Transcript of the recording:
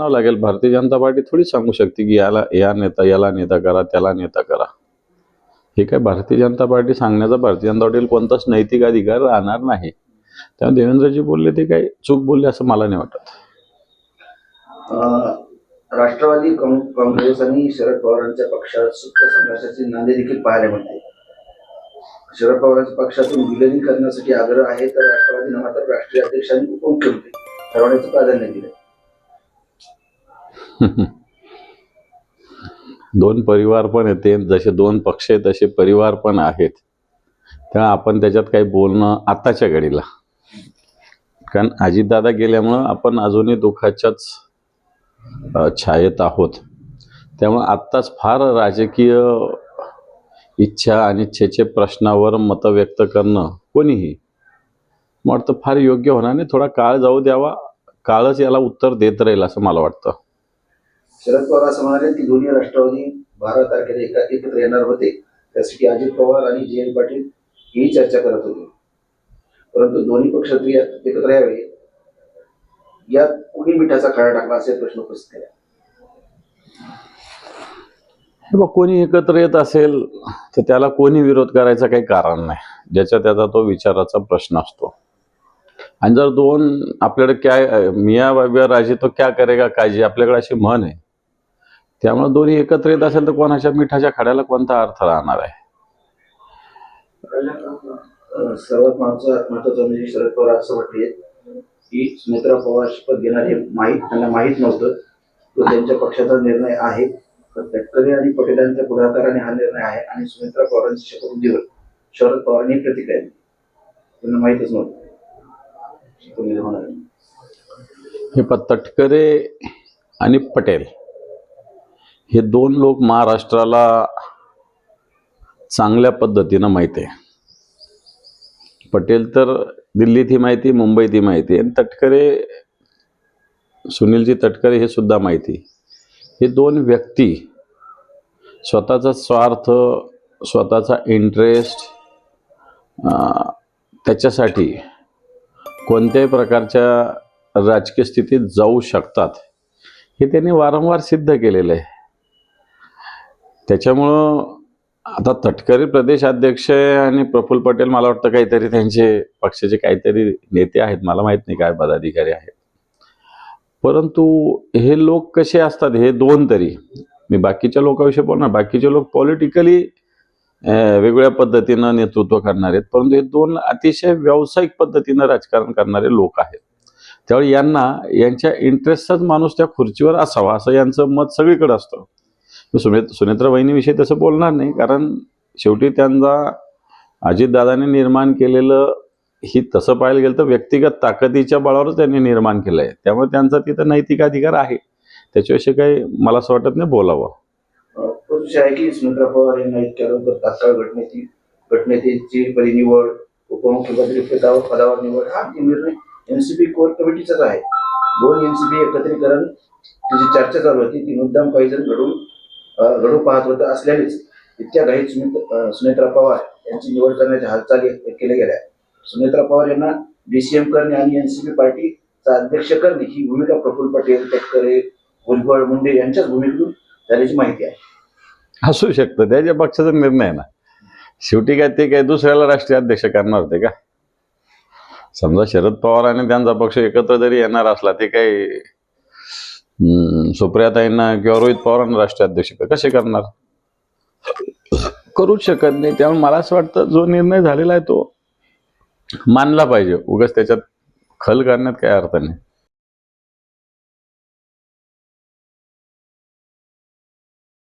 म्हणावं लागेल. भारतीय जनता पार्टी थोडी सांगू शकते की याला या नेता याला नेता करा त्याला नेता करा. हे काय भारतीय जनता पार्टी सांगण्याचा भारतीय जनता पार्टीला कोणताच नैतिक अधिकार राहणार नाही. त्यामुळे देवेंद्रजी बोलले ते काही चूक बोलले असं मला नाही वाटत. अं, राष्ट्रवादी काँग्रेस आणि शरद पवारांच्या पक्षात सुप्त संघर्षाची नांदी देखील पाहायला मिळते. शरद पवारांच्या पक्षातून विलिनीकरणासाठी आग्रह आहे तर राष्ट्रवादीनं मात्र राष्ट्रीय अध्यक्षांनी उपमुख्यमंत्री ठरवण्याचं प्राधान्य दिलं दोन परिवार पण येते जसे दोन पक्ष आहेत तसे परिवार पण आहेत. तेव्हा आपण त्याच्यात काही बोलणं आत्ताच्या घडीला. कारण अजितदादा गेल्यामुळं आपण अजूनही दुःखाच्याच छायेत आहोत. त्यामुळं आत्ताच फार राजकीय इच्छा आणि इच्छेचे प्रश्नावर मतं व्यक्त करणं कोणीही वाटतं फार योग्य होणार नाही. थोडा काळ जाऊ द्यावा. काळच याला उत्तर देत राहील असं मला वाटतं. शरद पवार असं म्हणाले की दोन्ही राष्ट्रवादी बारा तारखेला एका एकत्र येणार होते. त्यासाठी अजित पवार आणि जयंत पाटील ही चर्चा करत होते. परंतु दोन्ही पक्ष एकत्र यावे यात कुणी मिठाचा खडा टाकला असे प्रश्न उपस्थित केला. हे बघ कोणी एकत्र येत असेल तर त्याला कोणी विरोध करायचा काही कारण नाही. ज्याच्या त्याचा तो विचाराचा प्रश्न असतो. आणि जर दोन आपल्याकडे काय मिया बाबिया राजे तो क्या करेगा काळजी? आपल्याकडे अशी म्हण आहे. त्यामुळे दोन्ही एकत्र येत असेल तर कोणाच्या मिठाच्या खड्याला कोणता अर्थ राहणार आहे? सर्वात महत्वाचं म्हणजे शरद पवार असं म्हटले की सुनेत्रा पवार शपथ घेणार हे माहीत त्यांना माहीत नव्हतं. तो त्यांच्या पक्षाचा निर्णय आहे. तर तटकरे आणि पटेलांच्या पुढाकाराने हा निर्णय आहे आणि सुनेत्रा पवारांची शपथविधीवर शरद पवारांनी प्रतिक्रिया दिली. त्यांना माहीतच नव्हतं. हे तटकरे आणि पटेल. हे दोन लोक महाराष्ट्राला चांगल्या पद्धतीनं माहिती आहे. पटेल तर दिल्लीत ही माहिती मुंबईत ही माहिती आणि तटकरे सुनीलजी तटकरे हे सुद्धा माहिती हे दोन व्यक्ती स्वतःचा स्वार्थ स्वतःचा इंटरेस्ट त्याच्यासाठी कोणत्याही प्रकारच्या राजकीय स्थितीत जाऊ शकतात. हे त्यांनी वारंवार सिद्ध केलेलं आहे. त्याच्यामुळं आता तटकरी प्रदेशाध्यक्ष आणि प्रफुल्ल पटेल मला वाटतं काहीतरी त्यांचे पक्षाचे काहीतरी नेते आहेत. मला माहीत नाही काय पदाधिकारी आहेत. परंतु हे लोक कसे असतात? हे दोन तरी. मी बाकीच्या लोकांविषयी बोलणार. बाकीचे लोक पॉलिटिकली वेगवेगळ्या पद्धतीनं नेतृत्व करणार आहेत. परंतु हे दोन अतिशय व्यावसायिक पद्धतीनं राजकारण करणारे लोक आहेत. त्यामुळे यांना यांच्या इंटरेस्टचाच माणूस त्या खुर्चीवर असावा असं यांचं मत सगळीकडे असतं. सुने सुनेत्राबाईंविषयी तसं बोलणार नाही. कारण शेवटी त्यांचा अजितदादांनी निर्माण केलेलं ही तसं पाहायला गेलं तर व्यक्तिगत ताकदीच्या बळावरच त्यांनी निर्माण केलं आहे त्यामुळे त्यांचा तिथं नैतिक अधिकार आहे. त्याच्याविषयी काही मला असं वाटत नाही बोलावं. आहे की सुमित्रा पवार यांना इतक्या लवकर तात्काळ घटनेची घटनेची परी निवड उपमुख्यमंत्री पदावर निवड हा निर्णय एनसीपी कोर कमिटीचाच आहे. दोन एनसीपी एकत्रीकरण त्याची चर्चा चालू होती. ती मुद्दाम काही जण घडून घडू पाहत होत असल्यानेच इतक्या घाईत सुमित सुनेत्रा पवार यांची निवड करण्याच्या हालचाली केल्या गेल्या. सुनेत्रा पवार यांना डीसीएम करणे आणि एनसीपी पार्टीचा अध्यक्ष करणे ही भूमिका प्रफुल्ल पटेल तटकरे भुजबळ मुंडे यांच्याच भूमिकेतून झाल्याची माहिती आहे. असू शकतं. त्याच्या पक्षाचा निर्णय आहे ना. शेवटी काय ते काय दुसऱ्याला राष्ट्रीय अध्यक्ष करणार होते का? समजा शरद पवार आणि त्यांचा पक्ष एकत्र जरी येणार असला ते काही सुप्रियाताईंना किंवा रोहित पवारांना राष्ट्राध्यक्ष कसे करणार? करूच शकत नाही. त्यामुळे मला असं वाटतं जो निर्णय झालेला आहे तो मानला पाहिजे. उगाच त्याच्यात खल करण्यात काही अर्थ नाही.